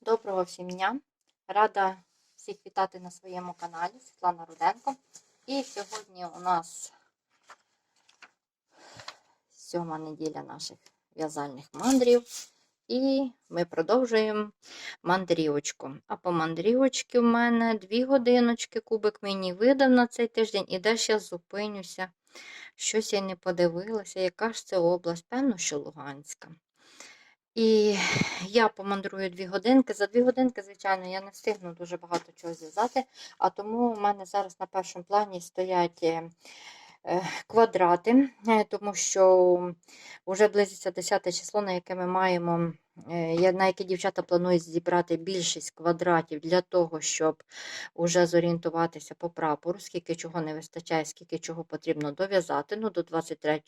Доброго всім дня! Рада всіх вітати на своєму каналі Світлана Руденко. І сьогодні у нас сьома неділя наших в'язальних мандрів. І ми продовжуємо мандрівочку. А по мандрівочці в мене дві годиночки, кубик мені видав на цей тиждень, і де ж я зупинюся. Щось я не подивилася, яка ж це область, певно, що Луганська. І я помандрую дві годинки. За дві годинки, звичайно, я не встигну дуже багато чого зв'язати, а тому в мене зараз на першому плані стоять е, е, квадрати, е, тому що вже близиться 10 число, на яке ми маємо, на яке дівчата планують зібрати більшість квадратів для того, щоб уже зорієнтуватися по прапору, скільки чого не вистачає, скільки чого потрібно дов'язати. Ну, до 23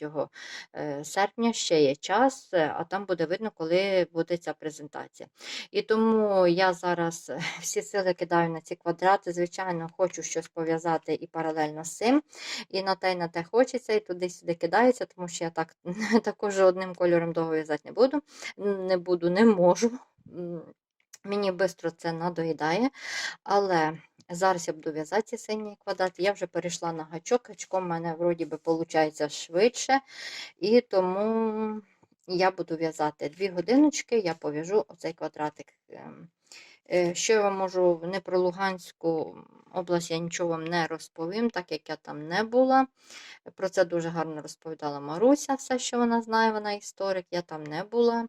е, серпня ще є час, е, а там буде видно, коли буде ця презентація. І тому я зараз е, всі сили кидаю на ці квадрати. Звичайно, хочу щось пов'язати і паралельно з цим. І на те, і на те хочеться, і туди-сюди кидається, тому що я так також одним кольором довго в'язати не буду. Не буду, не можу. Мені швидко це надоїдає, але зараз я буду в'язати синій квадрат. Я вже перейшла на гачок, гачком в мене вроді би виходить швидше, і тому я буду в'язати дві годиночки, я пов'яжу оцей квадратик. Ем, е, Що я вам можу не про Луганську область, я нічого вам не розповім, так як я там не була. Про це дуже гарно розповідала Маруся, все, що вона знає, вона історик, я там не була.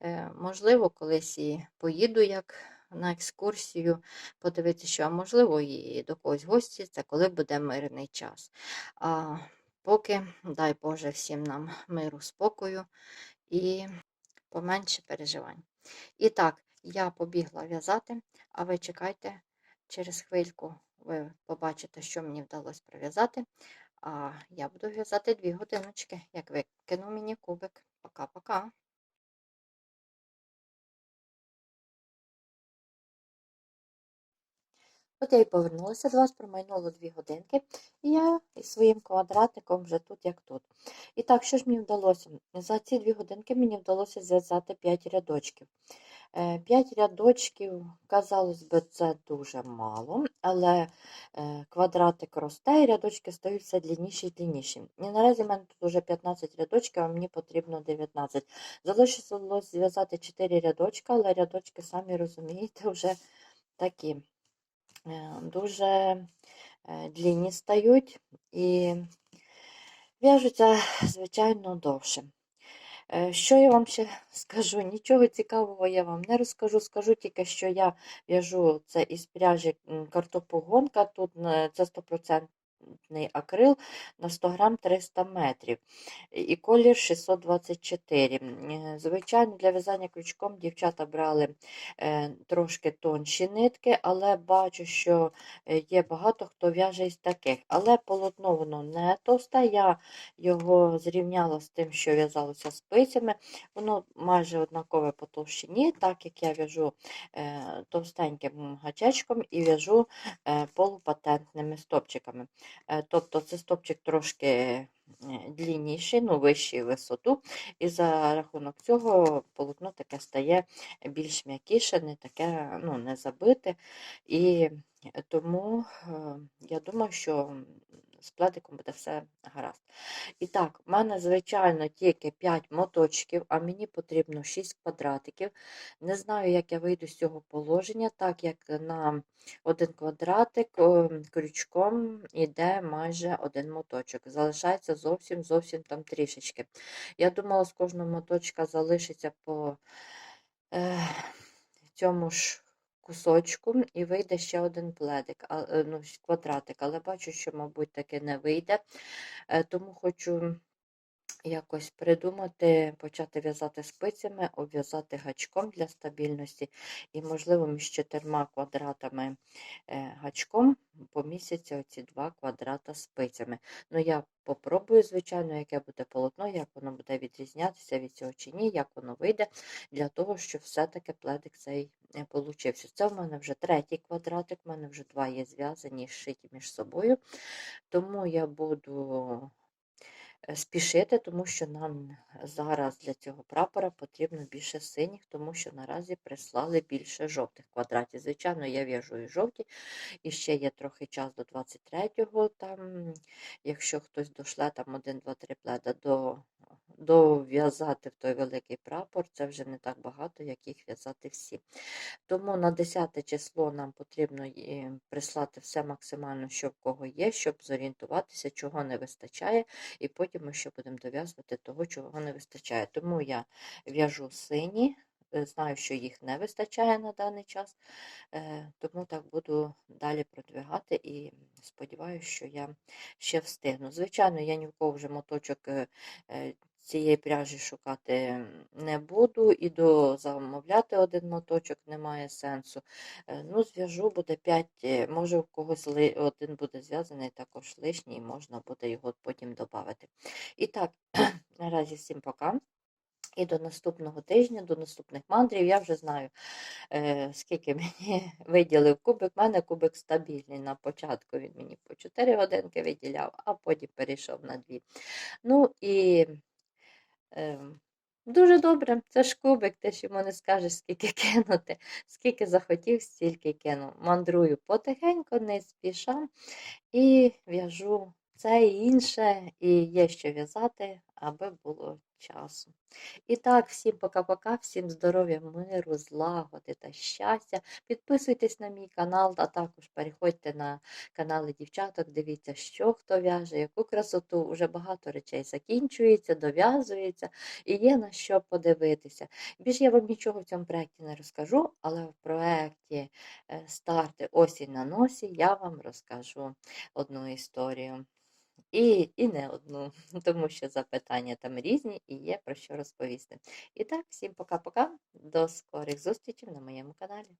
Е, Можливо, колись і поїду як на екскурсію, подивитися, що, а можливо, і до когось гості, це коли буде мирний час. А поки, дай Боже, всім нам миру, спокою і поменше переживань. І так, я побігла в'язати, а ви чекайте, через хвильку ви побачите, що мені вдалося пров'язати. А я буду в'язати дві годиночки, як викину мені кубик. Пока-пока. От я і повернулася до вас, промайнуло дві годинки, і я із своїм квадратиком вже тут, як тут. І так, що ж мені вдалося? За ці дві годинки мені вдалося зв'язати 5 рядочків. 5 рядочків, казалось би, це дуже мало, але е, квадратик росте, і рядочки стають все длинніші і длинніші. І наразі в мене тут вже 15 рядочків, а мені потрібно 19. Залишилось зв'язати 4 рядочка, але рядочки, самі розумієте, вже такі е, дуже е, длинні стають і в'яжуться, звичайно, довше. Е, Що я вам ще скажу? Нічого цікавого я вам не розкажу. Скажу тільки, що я в'яжу це із пряжі картопогонка. Тут це 100% акрил на 100 грам 300 метрів. І колір 624. М, е, Звичайно, для в'язання крючком дівчата брали е, трошки тонші нитки, але бачу, що е, є багато хто в'яже із таких. Але полотно воно не товсте. Я його зрівняла з тим, що в'язалося спицями. Воно майже однакове по товщині, так як я в'яжу е, товстеньким гачечком і в'яжу полупатентними стопчиками. Е, тобто це стопчик трошки е, длінніший, ну, вищий висоту, і за рахунок цього полотно таке стає більш м'якіше, не таке ну, не забите. І тому е, я думаю, що з пледиком буде все гаразд. І так, в мене, звичайно, тільки 5 моточків, а мені потрібно 6 квадратиків. Не знаю, як я вийду з цього положення, так як на один квадратик крючком йде майже один моточок. Залишається зовсім зовсім там трішечки. Я думала, з кожного моточка залишиться по е, цьому ж кусочку і вийде ще один пледик, е, ну, квадратик, але бачу, що, мабуть, таки не вийде. Е, Тому хочу якось придумати, почати в'язати спицями, обв'язати гачком для стабільності, і, можливо, між чотирма квадратами е, гачком помістяться оці два квадрата спицями. Ну, я попробую, звичайно, яке буде полотно, як воно буде відрізнятися від цього чи ні, як воно вийде, для того, щоб все-таки пледик цей е, получився. Це в мене вже третій квадратик, в мене вже два є зв'язані, зшиті між собою. Тому я буду спішити, тому що нам зараз для цього прапора потрібно більше синіх, тому що наразі прислали більше жовтих квадратів. Звичайно, я в'яжу і жовті, і ще є трохи час до 23-го. Там, якщо хтось дошле там один, два, три пледа до. Дов'язати в той великий прапор, це вже не так багато, як їх в'язати всі. Тому на 10 число нам потрібно е, прислати все максимально, що в кого є, щоб зорієнтуватися, чого не вистачає, і потім ми ще будемо дов'язувати того, чого не вистачає. Тому я в'яжу сині, е, знаю, що їх не вистачає на даний час, е, тому так буду далі продвигати і сподіваюся, що я ще встигну. Звичайно, я ні в кого вже моточок. Е, е, Цієї пряжі шукати не буду, і до замовляти один моточок немає сенсу. Е, Ну, зв'яжу буде 5, може у когось один буде зв'язаний також лишній, можна буде його потім додати. І так, наразі всім пока. І до наступного тижня, до наступних мандрів. Я вже знаю, е, скільки мені виділив кубик. У мене кубик стабільний. На початку він мені по 4 годинки виділяв, а потім перейшов на 2. Ну і е, дуже добре, це ж кубик, ти ж йому не скажеш, скільки кинути. Скільки захотів, стільки кинув. Мандрую потихеньку, не спіша і в'яжу це і інше, і є що в'язати, аби було часу. І так, всім пока-пока, всім здоров'я, миру, злагоди та щастя. Підписуйтесь на мій канал, а також переходьте на канали дівчаток, дивіться, що хто в'яже, яку красоту. Уже багато речей закінчується, дов'язується і є на що подивитися. Більше я вам нічого в цьому проєкті не розкажу, але в проєкті е, старти осінь на носі я вам розкажу одну історію. І, і не одну, тому що запитання там різні і є про що розповісти. І так, всім пока-пока, до скорих зустрічей на моєму каналі.